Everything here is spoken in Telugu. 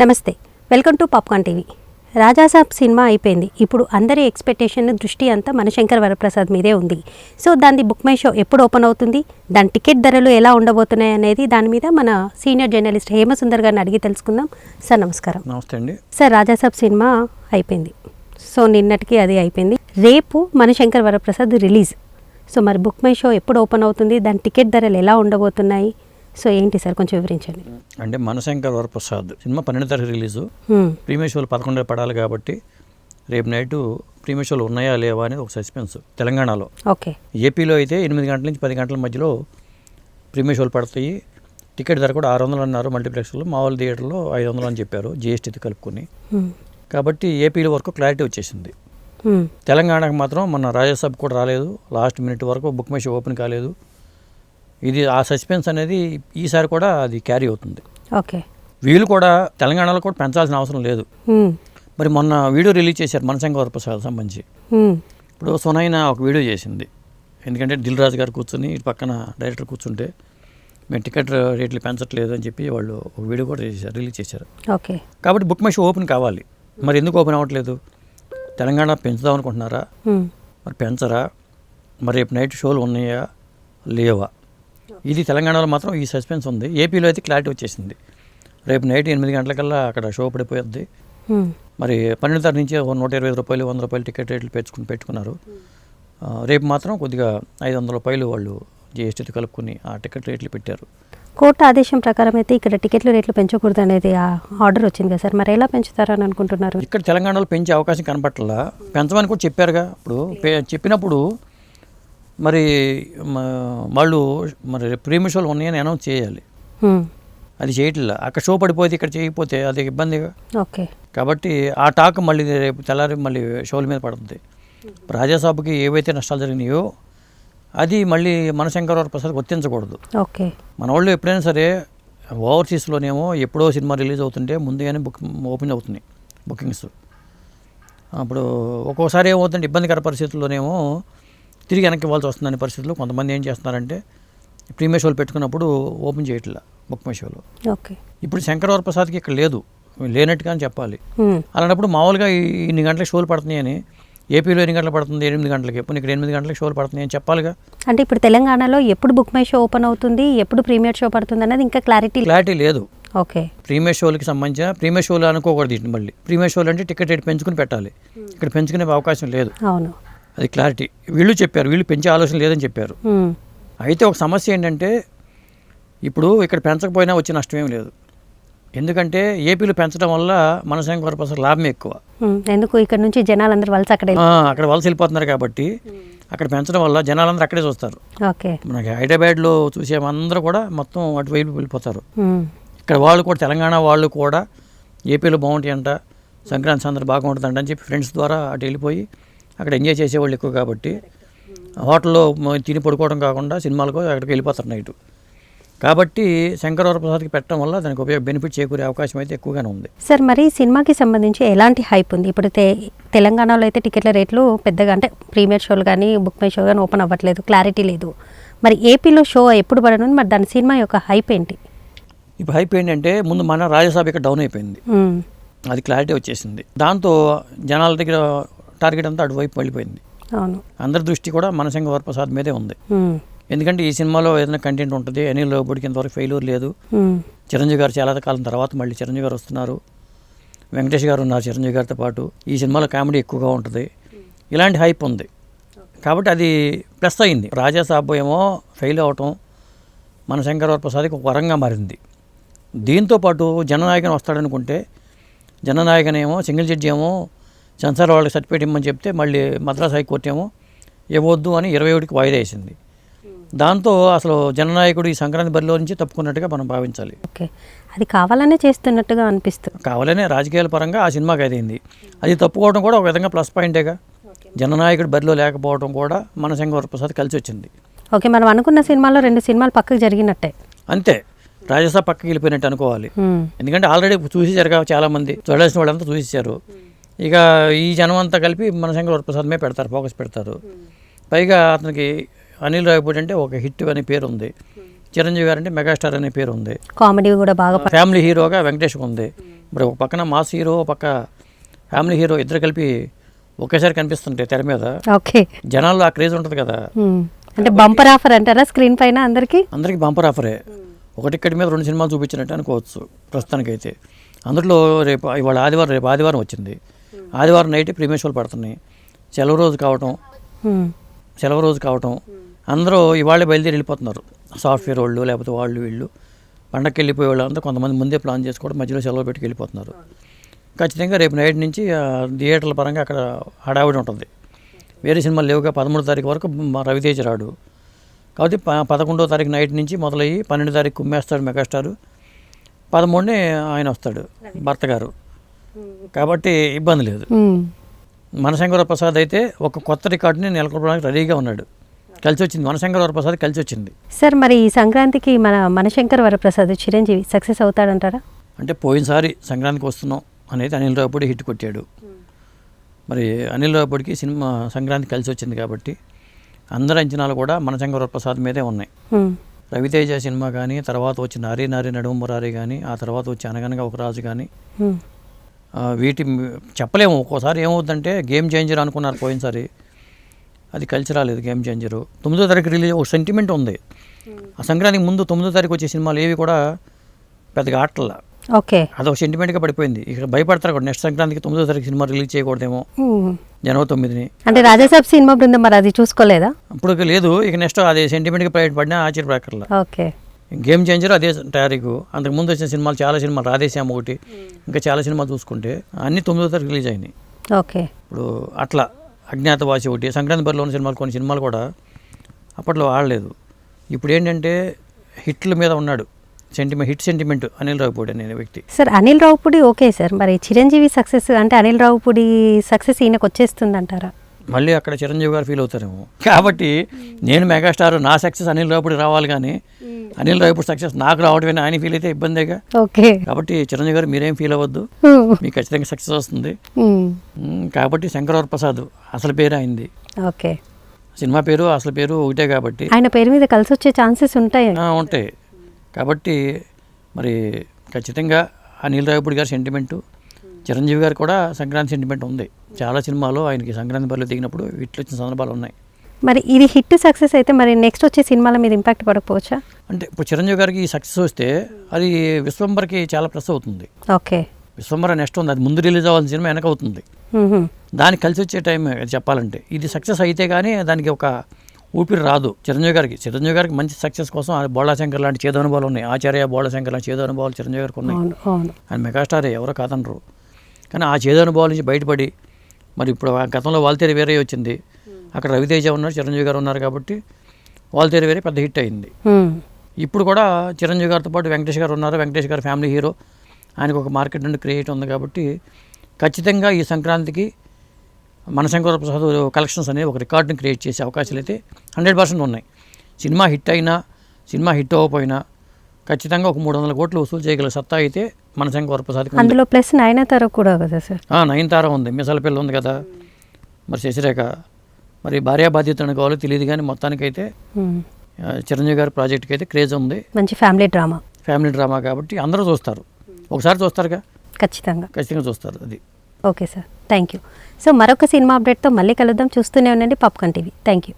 నమస్తే welcome to popcorn TV. Raja Saab cinema అయిపోయింది. ఇప్పుడు అందరి ఎక్స్పెక్టేషన్ దృష్టి అంతా మనశంకర్ వరప్రసాద్ మీదే ఉంది. సో దాని బుక్ మై షో ఎప్పుడు ఓపెన్ అవుతుంది? దాని టికెట్ ధరలు ఎలా ఉండబోతున్నాయి అనేది దాని మీద మన సీనియర్ జర్నలిస్ట్ హేమసుందర్ గారిని అడిగి తెలుసుకుందాం. సార్ నమస్కారం. నమస్తే అండి. సార్ రాజాసాబ్ సినిమా అయిపోయింది. సో నిన్నటికి అది అయిపోయింది. రేపు మనశంకర్ వరప్రసాద్ రిలీజ్. సో మరి బుక్ మై షో ఎప్పుడు ఓపెన్ అవుతుంది? దాని టికెట్ ధరలు ఎలా ఉండబోతున్నాయి? సో ఏంటి సార్? కొంచెం వివరించండి. అంటే మనశంకర్ వరప్రసాద్ సినిమా పన్నెండు తారీఖు రిలీజు. ప్రీమియర్ షోలు పదకొండు పడాలి కాబట్టి రేపు నైట్ ప్రీమియర్ షోలు ఉన్నాయా లేవా అనేది ఒక సస్పెన్స్ తెలంగాణలో. ఓకే. ఏపీలో అయితే ఎనిమిది గంటల నుంచి పది గంటల మధ్యలో ప్రీమియర్ షోలు పడతాయి. టికెట్ ధర కూడా ఆరు వందలు అన్నారు మల్టీప్లెక్స్లో మామూలు థియేటర్లో ఐదు వందలు అని చెప్పారు జిఎస్టీతో కలుపుకొని. కాబట్టి ఏపీలో వరకు క్లారిటీ వచ్చేసింది. తెలంగాణకు మాత్రం మన రాజ్యసభ కూడా రాలేదు. లాస్ట్ మినిట్ వరకు బుక్ మై షో ఓపెన్ కాలేదు. ఇది ఆ సస్పెన్స్ అనేది ఈసారి కూడా అది క్యారీ అవుతుంది. ఓకే. వీళ్ళు కూడా తెలంగాణలో కూడా పెంచాల్సిన అవసరం లేదు. మరి మొన్న వీడియో రిలీజ్ చేశారు మనశంకర్ వరప్రసాద్ సంబంధించి. ఇప్పుడు సునైన ఒక వీడియో చేసింది. ఎందుకంటే దిల్ రాజు గారు కూర్చొని ఇటు పక్కన డైరెక్టర్ కూర్చుంటే మేము టికెట్ రేట్లు పెంచట్లేదు అని చెప్పి వాళ్ళు ఒక వీడియో కూడా చేశారు రిలీజ్ చేశారు. ఓకే. కాబట్టి బుక్ మై షో ఓపెన్ కావాలి. మరి ఎందుకు ఓపెన్ అవ్వట్లేదు? తెలంగాణ పెంచుదాం అనుకుంటున్నారా. మరి పెంచరా? మరి రేపు నైట్ షోలు ఉన్నాయా? లేవా? ఇది తెలంగాణలో మాత్రం ఈ సస్పెన్స్ ఉంది. ఏపీలో అయితే క్లారిటీ వచ్చేసింది. రేపు నైట్ ఎనిమిది గంటలకల్లా అక్కడ షో పడిపోద్ది హ్మ్. మరి పన్నెండు తారీఖు నుంచి ఒక నూట ఇరవై ఐదు రూపాయలు వంద రూపాయలు టికెట్ రేట్లు పెంచుకుని పెట్టుకున్నారు. రేపు మాత్రం కొద్దిగా ఐదు వందల రూపాయలు వాళ్ళు జిఎస్టీతో కలుపుకుని ఆ టికెట్ రేట్లు పెట్టారు. కోర్టు ఆదేశం ప్రకారం అయితే ఇక్కడ టికెట్ల రేట్లు పెంచకూడదు అనేది ఆ ఆర్డర్ వచ్చింది కదా సార్. మరి ఎలా పెంచుతారని అనుకుంటున్నారు? ఇక్కడ తెలంగాణలో పెంచే అవకాశం కనపట్లా. పెంచమని కూడా చెప్పారుగా. ఇప్పుడు చెప్పినప్పుడు మరి వాళ్ళు మరి ప్రీమియర్ షోలు ఉన్నాయని అనౌన్స్ చేయాలి. అది చేయట్లా. అక్కడ షో పడిపోతే ఇక్కడ చేయకపోతే అది ఇబ్బందిగా. ఓకే. కాబట్టి ఆ టాక్ మళ్ళీ రేపు తెల్లారి మళ్ళీ షోల మీద పడుతుంది. రాజాసాబుకి ఏవైతే నష్టాలు జరిగినాయో అది మళ్ళీ మనశంకర ప్రసాద్ వర్తించకూడదు ఓకే. మన వాళ్ళు ఎప్పుడైనా సరే ఓవర్సీస్లోనేమో ఎప్పుడో సినిమా రిలీజ్ అవుతుంటే ముందుగానే బుక్ ఓపెన్ అవుతున్నాయి బుకింగ్స్. అప్పుడు ఒక్కోసారి ఏమవుతుందంటే ఇబ్బందికర పరిస్థితుల్లోనేమో తిరిగి వెనక్కి ఇవ్వాల్సి వస్తుందనే పరిస్థితుల్లో కొంతమంది ఏం చేస్తున్నారంటే ప్రీమియర్ షోలు పెట్టుకున్నప్పుడు ఓపెన్ చేయట్లా బుక్ మై షోలో. ఓకే. ఇప్పుడు శంకరవర ప్రసాద్కి ఇక్కడ లేదు. లేనట్టుగా అని చెప్పాలి. అలాంటప్పుడు మామూలుగా ఇన్ని గంటలకు షోలు పడుతున్నాయని ఏపీలో ఎన్ని గంటలు పడుతుంది? ఎనిమిది గంటలకి. ఇప్పుడు ఇక్కడ ఎనిమిది గంటలకు షోలు పడుతున్నాయి అని చెప్పాలిగా? అంటే ఇప్పుడు తెలంగాణలో ఎప్పుడు బుక్ మై షో ఓపెన్ అవుతుంది? ఎప్పుడు ప్రీమియర్ షో పడుతుంది అనేది ఇంకా క్లారిటీ క్లారిటీ లేదు. ఓకే. ప్రీమియర్ షోలకి సంబంధించిన ప్రీమియర్ షోలు అనుకోకూడదు మళ్ళీ. ప్రీమియర్ షోలు అంటే టికెట్ రేట్ పెంచుకుని పెట్టాలి. ఇక్కడ పెంచుకునే అవకాశం లేదు. అవును. అది క్లారిటీ వీళ్ళు చెప్పారు వీళ్ళు పెంచే ఆలోచన లేదని చెప్పారు. అయితే ఒక సమస్య ఏంటంటే ఇప్పుడు ఇక్కడ పెంచకపోయినా వచ్చే నష్టం ఏం లేదు. ఎందుకంటే ఏపీలో పెంచడం వల్ల మనశంకర ప్రసాద్ లాభం ఎక్కువ. ఎందుకు? ఇక్కడ నుంచి జనాలందరూ వలస అక్కడ అక్కడ వలస వెళ్ళిపోతున్నారు కాబట్టి అక్కడ పెంచడం వల్ల జనాలందరూ అక్కడే చూస్తారు. ఓకే. మనకి హైదరాబాద్లో చూసే అందరూ కూడా మొత్తం అటువైపు వెళ్ళిపోతారు. ఇక్కడ వాళ్ళు కూడా తెలంగాణ వాళ్ళు కూడా ఏపీలో బాగుంటాయి అంట సంక్రాంతి సందర్భం బాగుంటుందంట అని చెప్పి ఫ్రెండ్స్ ద్వారా అటు వెళ్ళిపోయి అక్కడ ఎంజాయ్ చేసేవాళ్ళు ఎక్కువ కాబట్టి హోటల్లో తిని పడుకోవడం కాకుండా సినిమాలకు అక్కడికి వెళ్ళిపోతారు నైట్. కాబట్టి శంకరవర ప్రసాద్కి పెట్టడం వల్ల దానికి ఉపయోగ బెనిఫిట్ చేకూరే అవకాశం అయితే ఎక్కువగానే ఉంది. సార్ మరి సినిమాకి సంబంధించి ఎలాంటి హైప్ ఉంది? ఇప్పుడు తెలంగాణలో అయితే టికెట్ల రేట్లు పెద్దగా అంటే ప్రీమియర్ షోలు కానీ బుక్ మై షో కానీ ఓపెన్ అవ్వట్లేదు క్లారిటీ లేదు. మరి ఏపీలో షో ఎప్పుడు పడనుంది? మరి దాని సినిమా యొక్క హైప్ ఏంటి? ఇప్పుడు హైప్ ఏంటంటే ముందు మన రాజ్యసభ ఇక్కడ డౌన్ అయిపోయింది. అది క్లారిటీ వచ్చేసింది. దాంతో జనాల దగ్గర టార్గెట్ అంతా అటువైపు వెళ్ళిపోయింది. అవును. అందరి దృష్టి కూడా మనశంకర వరప్రసాద్ మీదే ఉంది. ఎందుకంటే ఈ సినిమాలో ఏదైనా కంటెంట్ ఉంటుంది అనిల్ లోబడికి ఇంతవరకు ఫెయిల్యూర్ లేదు. చిరంజీవి గారు చాలా కాలం తర్వాత మళ్ళీ చిరంజీవి గారు వస్తున్నారు. వెంకటేష్ గారు ఉన్నారు చిరంజీవి గారితో పాటు. ఈ సినిమాలో కామెడీ ఎక్కువగా ఉంటుంది. ఇలాంటి హైప్ ఉంది. కాబట్టి అది ప్లస్ అయింది. రాజా సాబు ఏమో ఫెయిల్ అవటం మన శంకరవర ప్రసాద్కి ఒక వరంగా మారింది. దీంతో పాటు జననాయకన్ వస్తాడనుకుంటే జననాయకన్ ఏమో సింగిల్ జడ్జి ఏమో సెన్సార్ వాళ్ళకి సర్టిఫికేట్ ఇమ్మని చెప్తే మళ్ళీ మద్రాస్ హైకోర్టు ఏమో ఇవ్వద్దు అని ఇరవై ఒకటికి వాయిదా వేసింది. దాంతో అసలు జననాయకుడు ఈ సంక్రాంతి బరిలో నుంచి తప్పుకున్నట్టుగా మనం భావించాలి. ఓకే. అది కావాలనే చేస్తున్నట్టుగా అనిపిస్తుంది కావాలనే రాజకీయాల పరంగా ఆ సినిమాకి అయింది. అది తప్పుకోవడం కూడా ఒక విధంగా ప్లస్ పాయింటేగా. జననాయకుడు బరిలో లేకపోవడం కూడా మన శంకర ప్రసాద్ కలిసి వచ్చింది. ఓకే మనం అనుకున్న సినిమాలో రెండు సినిమాలు పక్కకు జరిగినట్టే. అంతే. రాజసభ పక్కకి వెళ్ళిపోయినట్టు అనుకోవాలి. ఎందుకంటే ఆల్రెడీ చూసేశారు కదా చాలామంది. చూడాల్సిన వాళ్ళంతా చూసేశారు. ఇక ఈ జనం అంతా కలిపి మన శంకర ప్రసాద్ మీద పెడతారు ఫోకస్ పెడతారు. పైగా అతనికి అనిల్ రావిపూడి అంటే ఒక హిట్ అనే పేరు ఉంది చిరంజీవి గారు అంటే మెగాస్టార్ అనే పేరు ఉంది కామెడీ కూడా బాగా ఫ్యామిలీ హీరోగా వెంకటేష్ ఉంది. ఇప్పుడు ఒక పక్కన మాస్ హీరో ఒక పక్క ఫ్యామిలీ హీరో ఇద్దరు కలిపి ఒకేసారి కనిపిస్తుంటే తెర మీద. ఓకే. జనాల్లో ఆ క్రేజ్ ఉంటుంది కదా. అంటే బంపర్ ఆఫర్ అంటారా స్క్రీన్ పైన అందరికి? అందరికీ బంపర్ ఆఫరే. ఒక టికెట్ మీద రెండు సినిమాలు చూపించినట్టు అనుకోవచ్చు ప్రస్తుతానికైతే. అందులో రేపు ఇవాళ ఆదివారం రేపు ఆదివారం వచ్చింది. ఆదివారం నైట్ ప్రీమియర్ పడుతున్నాయి. సెలవు రోజు కావటం సెలవు రోజు కావటం. అందరూ ఇవాళే బయలుదేరి వెళ్ళిపోతున్నారు. సాఫ్ట్వేర్ వాళ్ళు లేకపోతే వాళ్ళు వీళ్ళు. పండగకి వెళ్ళిపోయే వాళ్ళు అంతా కొంతమంది ముందే ప్లాన్ చేసుకోవడం మధ్యలో సెలవు పెట్టుకు వెళ్ళిపోతున్నారు. ఖచ్చితంగా రేపు నైట్ నుంచి థియేటర్ల పరంగా అక్కడ హడావిడి ఉంటుంది. వేరే సినిమాలు లేవుగా పదమూడో తారీఖు వరకు రవితేజ రాడు. కాబట్టి ప పదకొండో తారీఖు నైట్ నుంచి మొదలయ్యి పన్నెండు తారీఖు కుమ్మేస్తాడు మెగాస్టారు. పదమూడునే ఆయన వస్తాడు భర్త గారు. కాబట్టి ఇబ్బంది లేదు. మనశంకర ప్రసాద్ అయితే ఒక కొత్త రికార్డుని నెలకొల్పడానికి రెడీగా ఉన్నాడు. కలిసి వచ్చింది మనశంకర ప్రసాద్ కలిసి వచ్చింది సార్ మరి ఈ సంక్రాంతికి మన మనశంకర్ వరప్రసాద్ చిరంజీవి సక్సెస్ అవుతాడంటారా? అంటే పోయినసారి సంక్రాంతికి వస్తున్నాం అనేది అనిల్ రావుపూడి హిట్ కొట్టాడు. మరి అనిల్ రావుపూడికి సినిమా సంక్రాంతి కలిసి వచ్చింది కాబట్టి అందరి అంచనాలు కూడా మనశంకర ప్రసాద్ మీదే ఉన్నాయి. రవితేజ సినిమా కానీ తర్వాత వచ్చిన నారీ నారీ నడుము మురారి కానీ ఆ తర్వాత వచ్చి అనగనగా ఒక రాజు కానీ వీటి చెప్పలేము. ఒక్కోసారి ఏమవుతుందంటే గేమ్ చేంజర్ అనుకున్నారు పోయినసారి. అది కలిసి రాలేదు గేమ్ చేంజరు తొమ్మిదో తారీఖు రిలీజ్ ఒక సెంటిమెంట్ ఉంది. ఆ సంక్రాంతికి ముందు తొమ్మిదో తారీఖు వచ్చే సినిమాలు ఏవి కూడా పెద్దగా ఆటల ఓకే. అదొక సెంటిమెంట్గా పడిపోయింది. ఇక్కడ భయపడతారు కూడా. నెక్స్ట్ సంక్రాంతికి తొమ్మిదో తారీఖు సినిమా రిలీజ్ చేయకూడదేమో. మ్మ్. జనవరి తొమ్మిదిని. అంటే రాజాసాబ్ సినిమా బృందం మరి అది చూసుకోలేదా? ఇప్పుడు లేదు. ఇక నెక్స్ట్ అదే సెంటిమెంట్గా పడినా ఆశ్చర్యపడక్కర్లా. ఓకే. గేమ్ చేంజర్ అదే తారీఖు అంతకు ముందు వచ్చిన సినిమాలు చాలా సినిమాలు రాధేశ్యామ ఒకటి. ఇంకా చాలా సినిమాలు చూసుకుంటే అన్ని తొమ్మిదో తారీఖు రిలీజ్ అయినాయి. ఓకే. ఇప్పుడు అట్లా అజ్ఞాతవాసి ఒకటి సంక్రాంతి బరిలో ఉన్న సినిమాలు కొన్ని సినిమాలు కూడా అప్పట్లో ఆడలేదు. ఇప్పుడు ఏంటంటే హిట్ల మీద ఉన్నాడు. Sentiment hit sentiment Anil Ravipudi అనే వ్యక్తి. Sir Anil Ravipudi okay sir. మరి చిరంజీవి సక్సెస్ అంటే అనిల్ రావుపూడి సక్సెస్ ఈయనకు వచ్చేస్తుంది అంటారా మళ్ళీ అక్కడ చిరంజీవి గారు ఫీల్ అవుతారేమో. కాబట్టి నేను మెగాస్టార్ నా సక్సెస్ అనిల్ రావుపూడి రావాలి కానీ అనిల్ రావుపూడి సక్సెస్ నాకు రావడమే ఆయన ఫీల్ అయితే ఇబ్బందేగా ఓకే. కాబట్టి చిరంజీవి గారు మీరేం ఫీల్ అవ్వద్దు. మీకు ఖచ్చితంగా సక్సెస్ వస్తుంది. కాబట్టి శంకరవర ప్రసాద్ అసలు పేరు అయింది ఓకే. సినిమా పేరు అసలు పేరు ఒకటే కాబట్టి. ఆయన పేరు మీద కలిసి వచ్చే ఛాన్సెస్ ఉంటాయి. ఉంటాయి. కాబట్టి మరి ఖచ్చితంగా అనిల్ రావిపూడి గారి సెంటిమెంటు చిరంజీవి గారు కూడా సంక్రాంతి సెంటిమెంట్ ఉంది. చాలా సినిమాలు ఆయనకి సంక్రాంతి బరిలో దిగినప్పుడు ఇట్లు వచ్చిన సందర్భాలు ఉన్నాయి. మరి ఇది హిట్ సక్సెస్ అయితే మరి నెక్స్ట్ వచ్చే సినిమాల మీద ఇంపాక్ట్ పడకపోవచ్చా? అంటే ఇప్పుడు చిరంజీవి గారికి ఈ సక్సెస్ వస్తే అది విశ్వంబర్కి చాలా ప్లస్ అవుతుంది. ఓకే. విశ్వంబర నెక్స్ట్ ఉంది. అది ముందు రిలీజ్ అవ్వాల్సిన సినిమా వెనక అవుతుంది. దానికి కలిసి వచ్చే టైం చెప్పాలంటే. ఇది సక్సెస్ అయితే కానీ దానికి ఒక ఊపిరి రాదు చిరంజీవి గారికి. చిరంజీవి గారికి మంచి సక్సెస్ కోసం బోళాశంకర్ లాంటి చేదు అనుభవాలు ఉన్నాయి. ఆచార్య బోళాశంకర్ లాంటి చేదు అనుభవాలు చిరంజీవి గారికి ఉన్నాయి. ఆయన మెగాస్టారే ఎవరో కాదనరు. కానీ ఆ చేదు అనుభవాల నుంచి బయటపడి మరి ఇప్పుడు ఆ గతంలో వాల్తేరి వేరే వచ్చింది. అక్కడ రవితేజ ఉన్నారు చిరంజీవి గారు ఉన్నారు కాబట్టి వాల్తేరి వేరే పెద్ద హిట్ అయింది. ఇప్పుడు కూడా చిరంజీవి గారితో పాటు వెంకటేష్ గారు ఉన్నారు. వెంకటేష్ గారు ఫ్యామిలీ హీరో. ఆయనకు ఒక మార్కెట్ నుండి క్రియేట్ ఉంది కాబట్టి ఖచ్చితంగా ఈ సంక్రాంతికి మనశంకర ప్రసాద్ కలెక్షన్స్ అనేది ఒక రికార్డుని క్రియేట్ చేసే అవకాశాలు అయితే హండ్రెడ్ పర్సెంట్ ఉన్నాయి. సినిమా హిట్ అయినా సినిమా హిట్ అవ్వకపోయినా ఖచ్చితంగా ఒక మూడు వందల కోట్లు వసూలు చేయగల సత్తా అయితే మనశంకర ప్రసాద్కి ఉంది. అందులో ప్లస్ నయనతార కూడా కదా సార్? నయనతార ఉంది. మిసల పిల్ల ఉంది కదా. మరి శశిరేఖ మరి భార్యా బాధ్యత అనుకోవాలో తెలియదు కానీ మొత్తానికైతే చిరంజీవి గారి ప్రాజెక్ట్కి అయితే క్రేజ్ ఉంది. మంచి ఫ్యామిలీ డ్రామా. ఫ్యామిలీ డ్రామా కాబట్టి అందరూ చూస్తారు. ఒకసారి చూస్తారుగా? ఖచ్చితంగా. ఖచ్చితంగా చూస్తారు అది. Okay sir. Thank you. So మరొక సినిమా అప్డేట్తో మళ్ళీ కలుద్దాం. చూస్తూనే ఉండండి. Popcorn TV. Thank you.